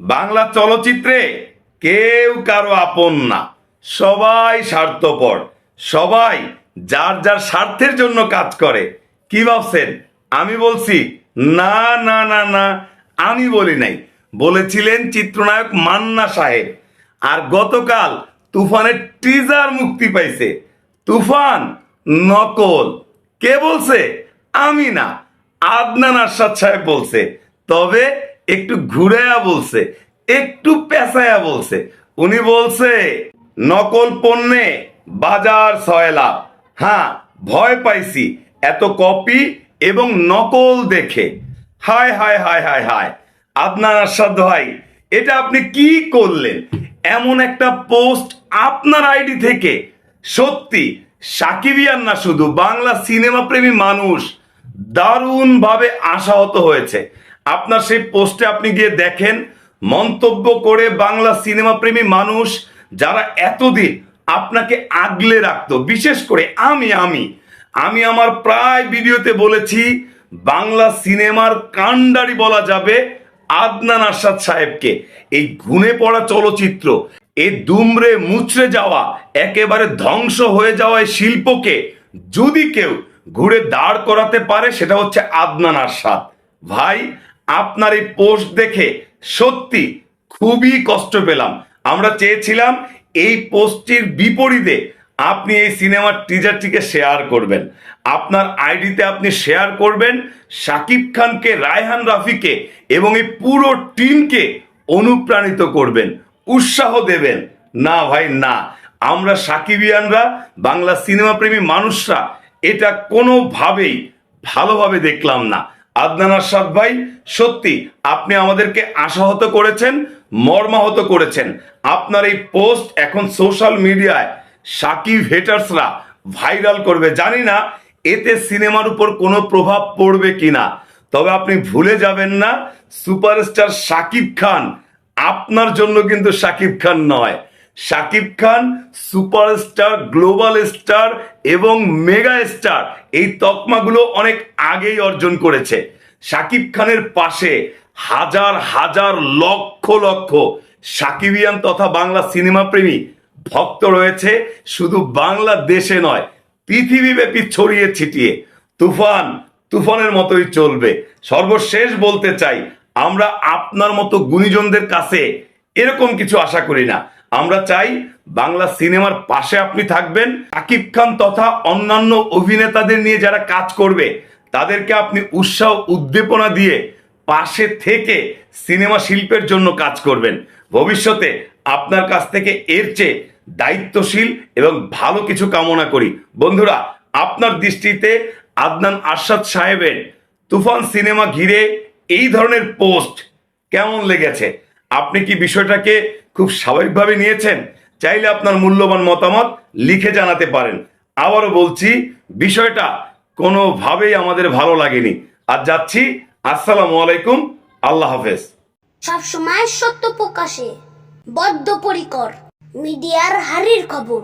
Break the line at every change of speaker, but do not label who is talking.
বাংলা চলচ্চিত্রে কেউ কারও আপন না। সবাই স্বার্থপর। সবাই যার যার স্বার্থের জন্য কাজ করে। কি ভাবছেন? আমি বলছি, না না না না, আমি বলি নাই। বলেছিলেন চিত্রনায়ক মান্না সাহেব। আর গতকাল তুফানের টিজার মুক্তি পাইছে। তুফান নকল। কে বলছে? আমি না। আদনান আরশাদ সাহেব বলছে। তবে একটু ঘুরেয়া বলছে, একটু পেঁচায়া বলছে। উনি বলছে, নকল পণ্যে বাজার ছয় লাভ হ্যাঁ ভয় পাইছি, এত কপি এবং নকল দেখে। হায় হায় হায় হায় হায় আপনার আরশাদ ভাই, এটা আপনি কি করলেন? এমন একটা পোস্ট আপনার আইডি থেকে? সত্যি, সাকিবিয়ান না শুধু, বাংলা সিনেমা প্রেমী মানুষ। দারুণভাবে আশাহত হয়েছে। আপনার সেই পোস্টে আপনি গিয়ে দেখেন মন্তব্য করে বাংলা সিনেমা প্রেমী মানুষ যারা এতদিন আপনাকে আগলে রাখতো, বিশেষ করে আমি আমি। আমি আমার প্রায় ভিডিওতে বলেছি, বাংলা সিনেমার কাণ্ডারি বলা যাবে আদনান আরশাদ সাহেবকে। এই ঘুনে পড়া চলচ্চিত্র, এই দুমড়ে মুচড়ে যাওয়া, একেবারে ধ্বংস হয়ে যাওয়া এই শিল্পকে যদি কেউ ঘুরে দাঁড় করাতে পারে, সেটা হচ্ছে আদনান আরশাদ। ভাই, আপনার এই পোস্ট দেখে সত্যি খুবই কষ্ট পেলাম। আমরা চেয়েছিলাম এই পোস্টটির বিপরীতে আপনি এই সিনেমার টিজারটিকে শেয়ার করবেন। আপনার আইডিতে আপনি শেয়ার করবেন শাকিব খানকে, রায়হান রাফিকে এবং এই পুরো টিমকে অনুপ্রাণিত করবেন, উৎসাহ দেবেন। না ভাই, না। আমরা সাকিবিয়ানরা, বাংলা সিনেমা প্রেমী মানুষরা এটা কোনোভাবেই ভালোভাবে দেখলাম না। আদনান আরশাদ ভাই, সত্যি, আপনি আমাদেরকে আশাহত করেছেন, মর্মাহত করেছেন। আপনার এই পোস্ট এখন সোশ্যাল মিডিয়ায় সাকিব হেটার্সরা ভাইরাল করবে। জানি না, এতে সিনেমার উপর কোনো প্রভাব পড়বে কিনা। তবে আপনি ভুলে যাবেন না, সুপারস্টার সাকিব খান, আপনার জন্য কিন্তু সাকিব খান নয়। Shakib Khan, superstar, global star এবং মেগা স্টার। এই তকমাগুলো অনেক আগেই অর্জন করেছে। শাকিব খানের পাশে হাজার হাজার, লক্ষ লক্ষ সাকিবিয়ান তথা বাংলা সিনেমা প্রেমী ভক্ত রয়েছে। শুধু বাংলাদেশে নয়, পৃথিবীব্যাপী ছড়িয়ে ছিটিয়ে। তুফান, তুফানের মতোই চলবে। সর্বশেষ বলতে চাই, আমরা আপনার মতো গুণীজনদের কাছে এরকম কিছু আশা করি না। আমরা চাই বাংলা সিনেমার পাশে আপনি থাকবেন। আকিব খান তথা অন্যান্য অভিনেতাদের নিয়ে যারা কাজ করবে, তাদেরকে আপনি উৎসাহ, উদ্দীপনা দিয়ে পাশে থেকে সিনেমা শিল্পের জন্য কাজ করবেন। ভবিষ্যতে আপনার কাছ থেকে এর চেয়ে দায়িত্বশীল এবং ভালো কিছু কামনা করি। বন্ধুরা, আপনার দৃষ্টিতে আদনান আরশাদ সাহেবের তুফান সিনেমা ঘিরে এই ধরনের পোস্ট কেমন লেগেছে? আপনি কি বিষয়টাকে খুব স্বাভাবিকভাবে নিয়েছেন। চাইলে আপনার মূল্যবান মতামত লিখে জানাতে পারেন। আবারও বলছি, বিষয়টা কোনোভাবেই আমাদের ভালো লাগেনি। আর যাচ্ছি। আসসালামু আলাইকুম। আল্লাহ হাফেজ।
সবসময় সত্য প্রকাশে, বদ্ধপরিকর, মিডিয়ার হারির খবর।